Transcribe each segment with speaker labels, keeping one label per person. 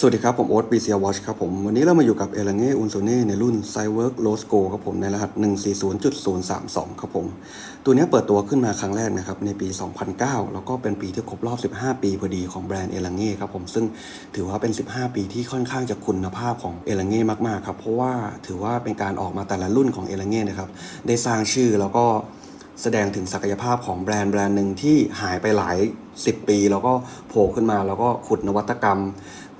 Speaker 1: สวัสดีครับ ผมโอ๊ต BCL Watch ครับผม วันนี้เรามาอยู่กับเอลังเง่อุนโซเน่ในรุ่น c y w o r k l o s c o ครับผม ในรหัส 140.032 ครับผม ตัวนี้เปิดตัวขึ้นมาครั้งแรกนะครับ ในปี 2009 แล้วก็เป็นปีที่ครบรอบ 15 ปีพอดีของแบรนด์เอลังเง่ครับผม ซึ่งถือว่าเป็น 15 ปีที่ค่อนข้างจะคุณภาพของเอลังเง่มาก ๆ ครับ เพราะว่าถือว่าเป็นการออกมาแต่ละรุ่นของเอลังเง่นะครับได้สร้างชื่อแล้วก็ แสดงถึงศักยภาพของแบรนด์แบรนด์หนึ่งที่หายไปหลาย 10 ปี แล้วก็โผล่ขึ้นมาแล้วก็ขุดนวัตกรรม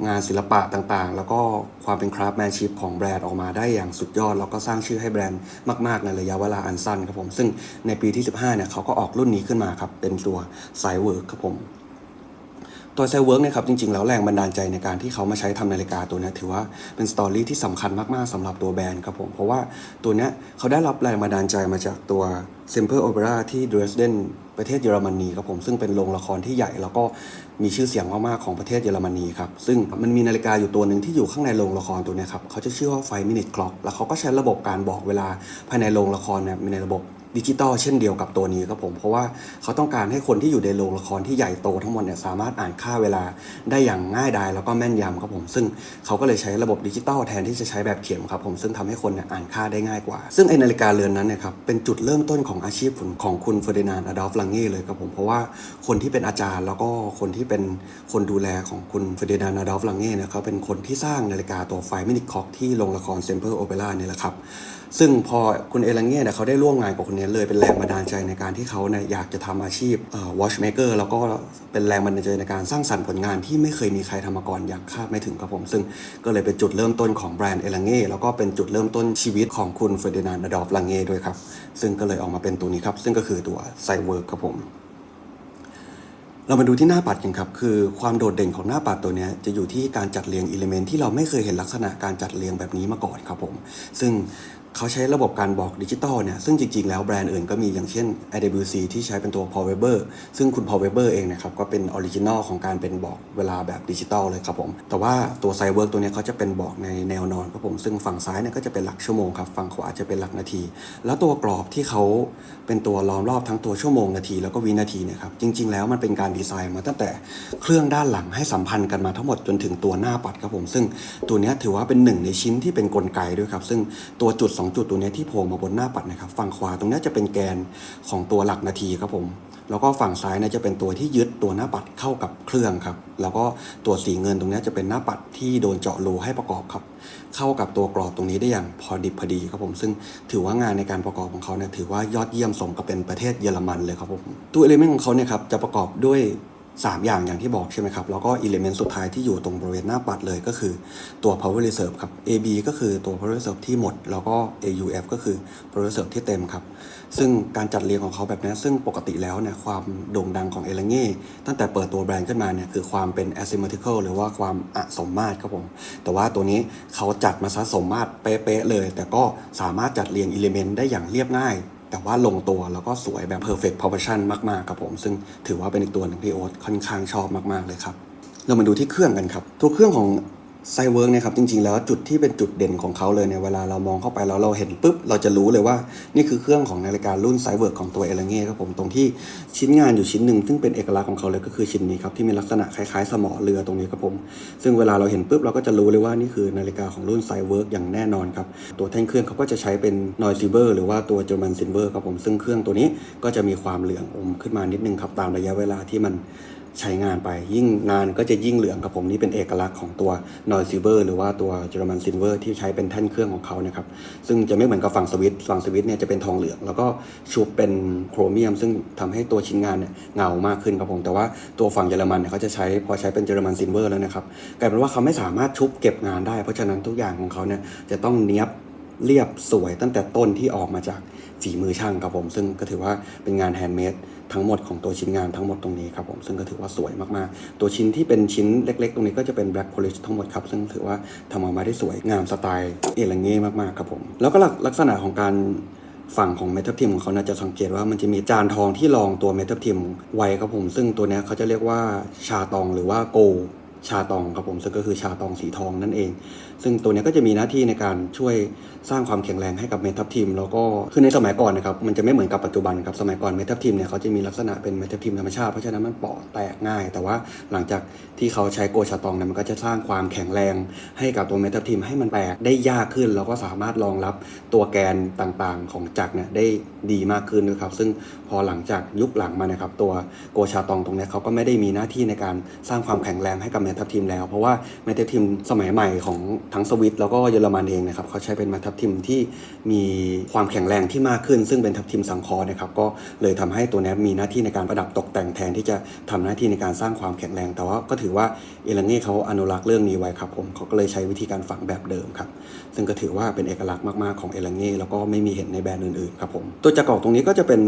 Speaker 1: งานศิลปะต่างๆ แล้วก็ความเป็นคราฟแมนชิพของแบรนด์ออกมาได้อย่างสุดยอด แล้วก็สร้างชื่อให้แบรนด์มากๆ ในระยะเวลาอันสั้นครับผม ซึ่งในปีที่ 15เนี่ยเขาก็ออกรุ่นนี้ขึ้นมาครับเป็นตัวไซเวิร์กครับผม ตัวไซเวิร์กเนี่ยครับจริงๆ แล้วแรงบันดาลใจในการที่เขามาใช้ทำนาฬิกาตัวนี้ถือว่าเป็นสตอรี่ที่สำคัญมากๆสำหรับตัวแบรนด์ครับผมเพราะว่าตัวนี้เขาได้รับแรงบันดาลใจมาจากตัว s i m p l e Opera ที่ด r ร s เดนประเทศเยอรมนีครับผมซึ่งเป็นโรงละครที่ใหญ่แล้วก็มีชื่อเสียงมากๆของประเทศเยอรมนีครับซึ่งมันมีนาฬิกาอยู่ตัวหนึ่งที่อยู่ข้างในโรงละครตัวนี้ครับเขาจะชื่อว่า5 minute clock แล้วเขาก็ใช้ระบบการบอกเวลาภายในโรงละครเนี่ยมีในระบบ ดิจิตอลเช่นเดียวกับตัวนี้ครับผม เพราะว่าเขาต้องการให้คนที่อยู่ในโรงละครที่ใหญ่โตทั้งหมดเนี่ยสามารถอ่านค่าเวลาได้อย่างง่ายดายแล้วก็แม่นยำครับผม ซึ่งเขาก็เลยใช้ระบบดิจิตอลแทนที่จะใช้แบบเข็มครับผมซึ่งทำให้คนเนี่ยอ่านค่าได้ง่ายกว่า ซึ่งไอนาฬิกาเรือนนั้นเนี่ยครับเป็นจุดเริ่มต้นของอาชีพของคุณเฟอร์ดินานด์อดอล์ฟลังเง่เลยครับผมเพราะว่าคนที่เป็นอาจารย์แล้วก็คนที่เป็นคนดูแลของคุณเฟอร์ดินานด์อดอล์ฟลังเง่เนี่ยเขาเป็นคนที่สร้างนาฬิกาตัวไฟมินิคอกที่โรงละครเซมเปอร์โอเปร่าเนี่ยแหละครับ ซึ่งพอคุณเอลังเง่เนี่ยเขาได้ร่วมงานกับคนนี้เลยเป็นแรงบันดาลใจในการที่เขาเนี่ยอยากจะทำอาชีพเอ่อ watchmaker แล้วก็เป็นแรงบันดาลใจในการสร้างสรรค์ผลงานที่ไม่เคยมีใครทำมาก่อนอย่างคาดไม่ถึงครับผม ซึ่งก็เลยเป็นจุดเริ่มต้นของแบรนด์เอลังเง่แล้วก็เป็นจุดเริ่มต้นชีวิตของคุณเฟอร์ดินานด์อดอฟลังเง่ด้วยครับ ซึ่งก็เลยออกมาเป็นตัวนี้ครับ ซึ่งก็คือตัวไซเวิร์กครับผมเรามาดูที่หน้าปัดกันครับ คือความโดดเด่นของหน้าปัดตัวนี้จะอยู่ที่การจัดเรียงอิเลเมนต์ที่เราไม่เคยเห็นลักษณะการจัดเรียงแบบนี้มาก่อนครับผม ซึ่ง เขาใช้ระบบการบอกดิจิตอลเนี่ยซึ่งจริง ๆ แล้วแบรนด์อื่นก็มีอย่างเช่น IWC ที่ใช้เป็นตัว Paul Weber ซึ่งคุณ Paul Weber เองนะครับก็เป็นออริจินอลของการเป็นบอกเวลาแบบดิจิตอลเลยครับผม แต่ว่าตัวไซเวิร์กตัวเนี้ยเขาจะเป็นบอกในแนวนอนครับผม ซึ่งฝั่งซ้ายเนี่ยก็จะเป็นหลักชั่วโมงครับฝั่งขวาจะเป็นหลักนาที แล้วตัวกรอบที่เขาเป็นตัวล้อมรอบทั้งตัวชั่วโมงนาทีแล้วก็วินาทีเนี่ยครับจริง ๆ แล้วมันเป็นการดีไซน์มาตั้งแต่เครื่องด้านหลังให้สัมพันธ์กันมาทั้งหมดจนถึงตัวหน้าปัดครับผมซึ่งตัวเนี้ยถือว่าเป็นหนึ่งในชิ้นที่เป็นกลไกด้วยครับซึ่งตัวจุด2จุดตัวนี้ที่โผล่มาบนหน้าปัดนะครับ ฝั่งขวาตรงนี้จะเป็นแกนของตัวหลักนาทีครับผมแล้วก็ฝั่งซ้ายเนี่ยจะเป็นตัวที่ยึดตัวหน้าปัดเข้ากับเครื่องครับ แล้วก็ตัวสีเงินตรงนี้จะเป็นหน้าปัดที่โดนเจาะรูให้ประกอบครับ เข้ากับตัวกรอบตรงนี้ได้อย่างพอดิบพอดีครับผม ซึ่งถือว่างานในการประกอบของเขาเนี่ยถือว่ายอดเยี่ยมสมกับเป็นประเทศเยอรมันเลยครับผม ตัวเอลิเมนต์ของเขาเนี่ยครับจะประกอบด้วย 3 อย่างอย่างที่บอกใช่ไหมครับ แล้วก็อิเลเมนต์สุดท้ายที่อยู่ตรงบริเวณหน้าปัดเลยก็คือตัว power reserve ครับ AB ก็คือตัว power reserve ที่หมด แล้วก็ AUF ก็คือ power reserve ที่เต็มครับ ซึ่งการจัดเรียงของเขาแบบนี้ซึ่งปกติแล้วเนี่ยความโด่งดังของเอลเง่ตั้งแต่เปิดตัวแบรนด์ขึ้นมาเนี่ยคือความเป็น asymmetrical หรือว่าความอสมมาตรครับผม แต่ว่าตัวนี้เขาจัดมาซะสมมาตรเป๊ะๆเลย แต่ก็สามารถจัดเรียงอิเลเมนต์ได้อย่างเรียบง่าย แต่ว่าลงตัวแล้วก็สวยแบบ perfect proportion มากๆครับผม ซึ่งถือว่าเป็นอีกตัวหนึ่งที่โอ๊ตค่อนข้างชอบมากๆเลยครับ เรามาดูที่เครื่องกันครับ ตัวเครื่องของ ไซเวิร์กเนี่ยครับจริงๆแล้วจุดที่เป็นจุดเด่นของเขาเลยเนี่ยเวลาเรามองเข้าไปแล้วเราเห็นปุ๊บเราจะรู้เลยว่านี่คือเครื่องของนาฬิการุ่นไซเวิร์กของตัวเอลเง่ครับผมตรงที่ชิ้นงานอยู่ชิ้นหนึ่งซึ่งเป็นเอกลักษณ์ของเขาเลยก็คือชิ้นนี้ครับที่มีลักษณะคล้ายๆ สมอเรือตรงนี้ครับผมซึ่งเวลาเราเห็นปุ๊บเราก็จะรู้เลยว่านี่คือนาฬิกาของรุ่นไซเวิร์กอย่างแน่นอนครับตัวแท่งเครื่องเขาก็จะใช้เป็นนอยซิเบอร์หรือว่าตัวเจอร์มันซินเวอร์ครับผมซึ่งเครื่องตัวนี้ก็จะมีความเหลืองอมขึ้นมานิดนึงครับตามระยะเวลาที่มัน ใช้งานไป ยิ่งงานก็จะยิ่งเหลืองครับผมนี่เป็นเอกลักษณ์ของตัวนอยซิเบอร์หรือว่าตัวเจอรมันซินเวอร์ที่ใช้เป็นแท่นเครื่องของเขานะครับซึ่งจะไม่เหมือนกับฝั่งสวิตฝั่งสวิตเนี่ยจะเป็นทองเหลือง แล้วก็ชุบเป็นโครเมียม ซึ่งทำให้ตัวชิ้นงานเนี่ยเงามากขึ้นครับผมแต่ว่าตัวฝั่งเยอรมันเนี่ยเขาจะใช้พอใช้เป็นเยอรมันซินเวอร์แล้วนะครับกลายเป็นว่าเขาไม่สามารถชุบเก็บงานได้ เพราะฉะนั้นทุกอย่างของเขาเนี่ยจะต้องเนี้ยบเรียบสวยตั้งแต่ต้นที่ออกมาจากฝีมือช่างครับผม ซึ่งก็ถือว่าเป็นงานแฮนด์เมด ทั้งหมดของตัวชิ้นงานทั้งหมดตรงนี้ครับผมซึ่งก็ถือว่าสวยมากๆ ตัวชิ้นที่เป็นชิ้นเล็ก ๆ ตรงนี้ก็จะเป็น black polish ทั้งหมดครับซึ่งถือว่าทำออกมาได้สวยงามสไตล์เอลังเง่มากๆครับผมแล้วก็ลักษณะของการฝั่งของเมทัลทิมของเขานะจะสังเกตว่ามันจะมีจานทองที่รองตัวเมทัลทิมไว้ครับผม ซึ่งตัวนี้เขาจะเรียกว่าชาตองหรือว่าโกชาตองครับผมซึ่งก็คือชาตองสีทองนั่นเองซึ่งตัวนี้ก็จะมีหน้าที่ในการช่วยสร้างความแข็งแรงให้กับเมทับทีมแล้วก็คือในสมัยก่อนนะครับมันจะไม่เหมือนกับปัจจุบันครับสมัยก่อนเมทับทีมเนี่ยเขาจะมีลักษณะเป็นเมทับทีมธรรมชาติเพราะฉะนั้นมันเปาะแตกง่าย แต่ว่าหลังจากที่เขาใช้โกชาตองเนี่ยมันก็จะสร้างความแข็งแรงให้กับตัวเมทับทีมให้มันแตกได้ยากขึ้น แล้วก็สามารถรองรับตัวแกนต่างๆ ของจักรเนี่ยได้ดีมากขึ้นนะครับซึ่งพอหลังจากยุคหลังมานะครับตัวโกชาตองตรงนี้เขาก็ไม่ได้มีหน้าที่ในการสร้างความแข็งแรงให้กับเมทับทีมแล้ว เพราะว่าเมทับทีมสมัยใหม่ของทั้งสวิตแล้วก็เยอรมันเองนะครับเขาใช้เป็นเมทับทีมที่มีความแข็งแรงที่มากขึ้น ซึ่งเป็นทับทีมสังเคราะห์นะครับก็เลยทำให้ตัวนี้มีหน้าที่ในการประดับตกแต่งแทนที่จะทำหน้าที่ในการสร้างความแข็งแรง แต่ว่าก็ถือว่าเอลังเน่เขาอนุรักษ์เรื่องนี้ไว้ครับผมเขาก็เลยใช้วิธีการฝังแบบเดิมครับซึ่งก็ถือว่าเป็นเอกลักษณ์มากๆของเอลังเน่แล้วก็ไม่มีเห็นในแบรนด์อื่นๆครับผมตัวจักรกอกตรงนี้ก็จะเป็น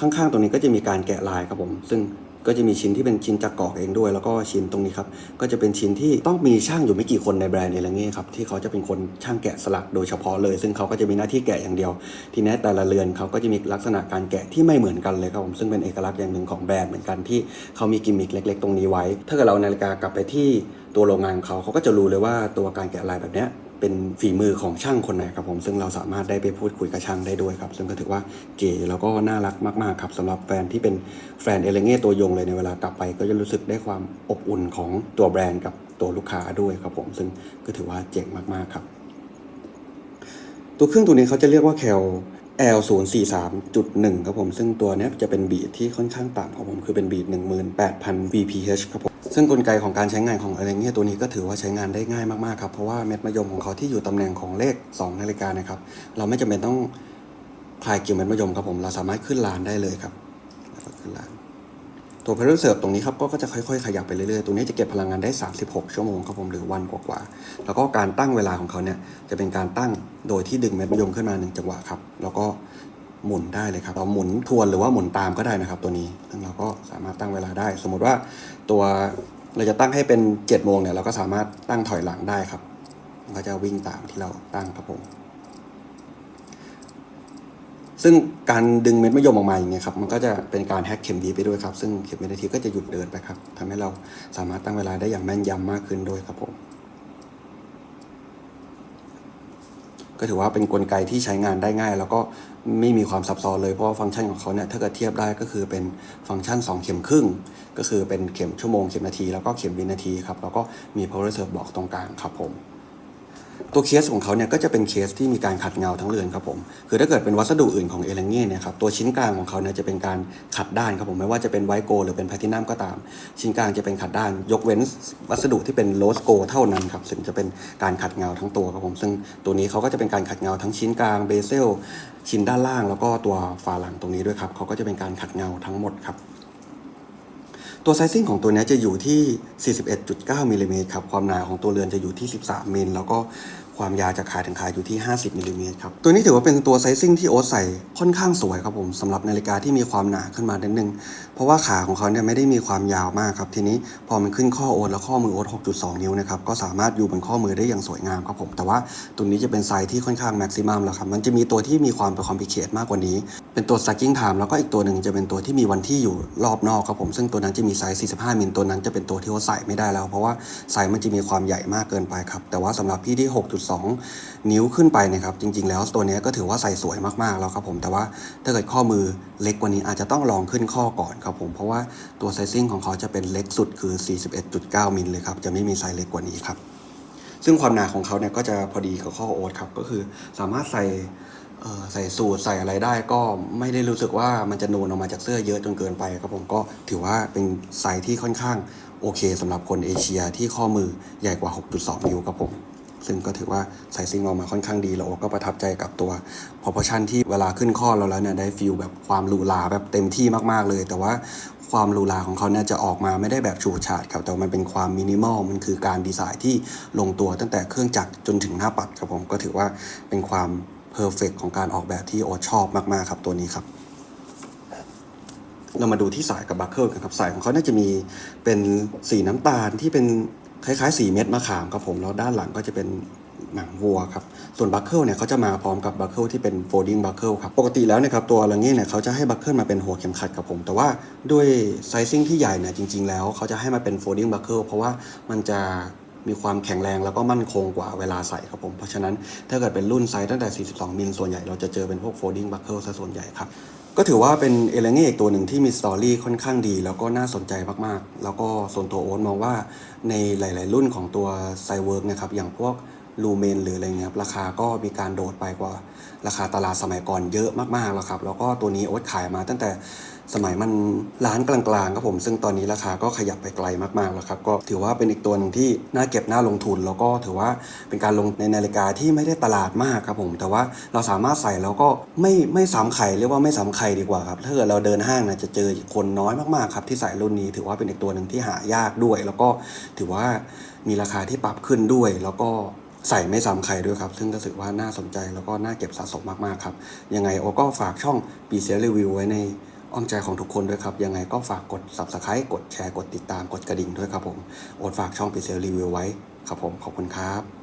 Speaker 1: ข้างๆตรงนี้ก็จะมีการแกะลายครับผมซึ่ง ก็จะมีชิ้นที่เป็นชิ้นจักรกอกเองด้วย แล้วก็ชิ้นตรงนี้ครับก็จะเป็นชิ้นที่ต้องมีช่างอยู่ไม่กี่คนในแบรนด์เอลังเน่ครับที่เขาจะเป็นคนช่างแกะสลักโดยเฉพาะเลย ซึ่งเขาก็จะมีหน้าที่แกะอย่างเดียว ทีนี้แต่ละเรือนเขาก็จะมีลักษณะการแกะที่ไม่เหมือนกันเลยครับผมซึ่งเป็นเอกลักษณ์อย่างหนึ่งของแบรนด์เหมือนกันที่เขามีกิมมิคเล็ก ๆ ตรงนี้ไว้ ถ้าเกิดเรานาฬิกากลับไปที่ตัวโรงงานเขาเขาก็จะรู้เลยว่าตัวการแกะลายแบบนี้ เป็นฝีมือของช่างคนไหนครับผมซึ่งเราสามารถได้ไปพูดคุยกับช่างได้ด้วยครับ ซึ่งก็ถือว่าเก๋แล้วก็น่ารักมากๆครับสำหรับแฟนที่เป็นแฟนเอเลเง่ตัวยงเลยในเวลากลับไป ก็จะรู้สึกได้ความอบอุ่นของตัวแบรนด์กับตัวลูกค้าด้วยครับผมซึ่งก็ถือว่าเจ๋งมากๆครับ ตัวเครื่องตัวนี้เขาจะเรียกว่า Cal L 0 4 3 1ครับผมซึ่งตัวนี้จะเป็นบีทที่ค่อนข้างต่ำครับผมคือเป็นบีท18,000 VPH ครับผมซึ่งกลไกของการใช้งานของอะไรเงี้ยตัวนี้ก็ถือว่าใช้งานได้ง่ายมากๆครับ เพราะว่าเม็ดมะยมของเขาที่อยู่ตำแหน่งของเลข 2 นาฬิกานะครับ เราไม่จำเป็นต้องคลายเกี่ยวเม็ดมะยมครับผมเราสามารถขึ้นลานได้เลยครับแล้วก็ขึ้นลานตัวเพลเซิร์ฟตรงนี้ครับก็ก็จะค่อยๆ ขยับไปเรื่อยๆ ตรงนี้จะเก็บพลังงานได้ 36 ชั่วโมงครับผมหรือวันกว่าๆ แล้วก็การตั้งเวลาของเขาเนี่ยจะเป็นการตั้งโดยที่ดึงเม็ดมะยมขึ้นมาหนึ่งจังหวะครับ แล้วก็ หมุนได้เลยครับ เราหมุนทวนหรือว่าหมุนตามก็ได้นะครับตัวนี้ซึ่งเราก็สามารถตั้งเวลาได้ สมมุติว่าตัวเราจะตั้งให้เป็น7โมงเนี่ยเราก็สามารถตั้งถอยหลังได้ครับมันก็จะวิ่งตามที่เราตั้งครับผมซึ่งการดึงเม็ดมะยมออกมาอย่างเงี้ยครับมันก็จะเป็นการแฮกเข็มดีไปด้วยครับ ซึ่งเข็มวินาทีก็จะหยุดเดินไปครับทำให้เราสามารถตั้งเวลาได้อย่างแม่นยำมากขึ้นด้วยครับผม ก็ถือว่าเป็นกลไกที่ใช้งานได้ง่าย แล้วก็ไม่มีความซับซ้อนเลยเพราะว่าฟังก์ชันของเขาเนี่ยถ้าเกิดเทียบได้ก็คือเป็นฟังก์ชัน 2 เข็มครึ่ง ก็คือเป็นเข็มชั่วโมงเข็มนาที แล้วก็เข็มวินาทีครับแล้วก็มี power reserve บอกตรงกลางครับผม ตัวเคสของเขาเนี่ยก็จะเป็นเคสที่มีการขัดเงาทั้งเรือนครับผม คือถ้าเกิดเป็นวัสดุอื่นของเอลังเง่เนี่ยครับตัวชิ้นกลางของเขาเนี่ยจะเป็นการขัดด้านครับผมไม่ว่าจะเป็นไวโกหรือเป็นแพลตินัมก็ตาม ชิ้นกลางจะเป็นขัดด้าน ยกเว้นวัสดุที่เป็นโรสโกเท่านั้นครับซึ่งจะเป็นการขัดเงาทั้งตัวครับผม ซึ่งตัวนี้เขาก็จะเป็นการขัดเงาทั้งชิ้นกลางเบเซลชิ้นด้านล่าง แล้วก็ตัวฝาหลังตรงนี้ด้วยครับเขาก็จะเป็นการขัดเงาทั้งหมดครับ ตัวไซซิ่งของตัวนี้จะอยู่ที่ 41.9มิลลิเมตรครับ ความหนาของตัวเรือนจะอยู่ที่ 13มิลแล้วก็ ความยาวจากขาถึงขาอยู่ที่ 50มิลลิเมตรครับ ตัวนี้ถือว่าเป็นตัวไซซิ่งที่โอ๊ตใส่ค่อนข้างสวยครับผมสำหรับนาฬิกาที่มีความหนาขึ้นมานิดนึง เพราะว่าขาของเขาเนี่ยไม่ได้มีความยาวมากครับ ทีนี้พอมันขึ้นข้อโอ๊ตแล้วข้อมือโอ๊ต6.2 นิ้วนะครับ ก็สามารถอยู่บนข้อมือได้อย่างสวยงามครับผม แต่ว่าตัวนี้จะเป็นไซส์ที่ค่อนข้างแม็กซิมัมแล้วครับ มันจะมีตัวที่มีความเป็นคอมพลิเคทมากกว่านี้ เป็นตัว stacking time แล้วก็อีกตัวหนึ่งจะเป็นตัวที่มีวันที่อยู่รอบนอกครับผม ซึ่งตัวนั้นจะมีไซส์45มิลตัวนั้นจะเป็นตัวที่ว่าใส่ไม่ได้แล้ว เพราะว่าไซส์มันจะมีความใหญ่มากเกินไปครับแต่ว่าสำหรับพี่ที่6.2นิ้วขึ้นไปนะครับ จริง ๆ แล้วตัวนี้ก็ถือว่าใส่สวยมากๆแล้วครับผมแต่ว่าถ้าเกิดข้อมือเล็กกว่านี้อาจจะต้องลองขึ้นข้อก่อนครับผมเพราะว่าตัวไซซิ่งของเขาจะเป็นเล็กสุดคือ 41.9มิลเลยครับจะไม่มีไซส์เล็กกว่านี้ครับซึ่งความหนาของเขาเนี่ยก็จะพอดีกับข้อโอ๊ตครับก็คือสามารถใส่ใส่สูทใส่อะไรได้ก็ไม่ได้รู้สึกว่ามันจะนูนออกมาจากเสื้อเยอะจนเกินไปครับผมก็ถือว่าเป็นไซส์ที่ค่อนข้างโอเคสำหรับคนเอเชียที่ข้อมือใหญ่กว่า 6.2 นิ้วครับผม ซึ่งก็ถือว่าไซซิ่งออกมาค่อนข้างดีแล้วก็ประทับใจกับตัว proportion ที่เวลาขึ้นข้อเราแล้วเนี่ยได้ฟีลแบบความหรูหราแบบเต็มที่มากๆเลย แต่ว่าความหรูหราของเขาเนี่ยจะออกมาไม่ได้แบบฉูดฉาดครับ แต่มันเป็นความมินิมอล มันคือการดีไซน์ที่ลงตัวตั้งแต่เครื่องจักรจนถึงหน้าปัดครับผม ก็ถือว่าเป็นความเพอร์เฟกของการออกแบบที่โอชอบมากๆครับตัวนี้ครับเรามาดูที่สายกับบัคเกิลกันครับ สายของเขาน่าจะมีเป็นสีน้ำตาลที่เป็น คล้ายๆสีเม็ดมะขามครับผมแล้วด้านหลังก็จะเป็นหนังวัวครับ ส่วนบัคเกิลเนี่ยเขาจะมาพร้อมกับบัคเกิลที่เป็น folding buckle ครับ ปกติแล้วเนะครับตัวลังเง่เนี่ยเขาจะให้บัคเกิลมาเป็นหัวเข็มขัดกับผม แต่ว่าด้วยไซซิ่งที่ใหญ่เนี่ยจริง ๆ แล้วเขาจะให้มาเป็น folding buckle เพราะว่ามันจะมีความแข็งแรงแล้วก็มั่นคงกว่าเวลาใส่ครับผม เพราะฉะนั้นถ้าเกิดเป็นรุ่นไซส์ตั้งแต่ 42 มิลส่วนใหญ่เราจะเจอเป็นพวก folding buckle ซะส่วนใหญ่ครับ ก็ถือว่าเป็นเอเลเง่อีกตัวหนึ่งที่มีสตอรี่ค่อนข้างดี แล้วก็น่าสนใจมากๆ แล้วก็ส่วนตัวโอ๊ตมองว่าในหลาย ๆ รุ่นของตัวไซเวิร์กนะครับ อย่างพวกลูเมนหรืออะไรเงี้ยครับราคาก็มีการโดดไปกว่าราคาตลาดสมัยก่อนเยอะมากๆแล้วครับ แล้วก็ตัวนี้โอ๊ตขายมาตั้งแต่ สมัยมันร้านกลางๆครับผม ซึ่งตอนนี้ราคาก็ขยับไปไกลมากๆแล้วครับ ก็ถือว่าเป็นอีกตัวหนึ่งที่น่าเก็บน่าลงทุน แล้วก็ถือว่าเป็นการลงในนาฬิกาที่ไม่ได้ตลาดมากครับผม แต่ว่าเราสามารถใส่แล้วก็ไม่ไม่ซ้ำใครเรียกว่าไม่ซ้ำใครดีกว่าครับถ้าเกิดเราเดินห้างนะจะเจอคนน้อยมากๆครับที่ใส่รุ่นนี้ถือว่าเป็นอีกตัวหนึ่งที่หายากด้วย แล้วก็ถือว่ามีราคาที่ปรับขึ้นด้วย แล้วก็ใส่ไม่ซ้ำใครด้วยครับ ซึ่งก็ถือว่าน่าสนใจแล้วก็น่าเก็บสะสมมากๆครับ ยังไงโอก็ฝากช่องปีเซลรีวิวไว้ใน อ้อมใจของทุกคนด้วยครับ ยังไงก็ฝากกด subscribe กดแชร์ กดติดตาม กดกระดิ่งด้วยครับผม โอดฝากช่องปิเซลรีวิวไว้ ครับผม ขอบคุณครับ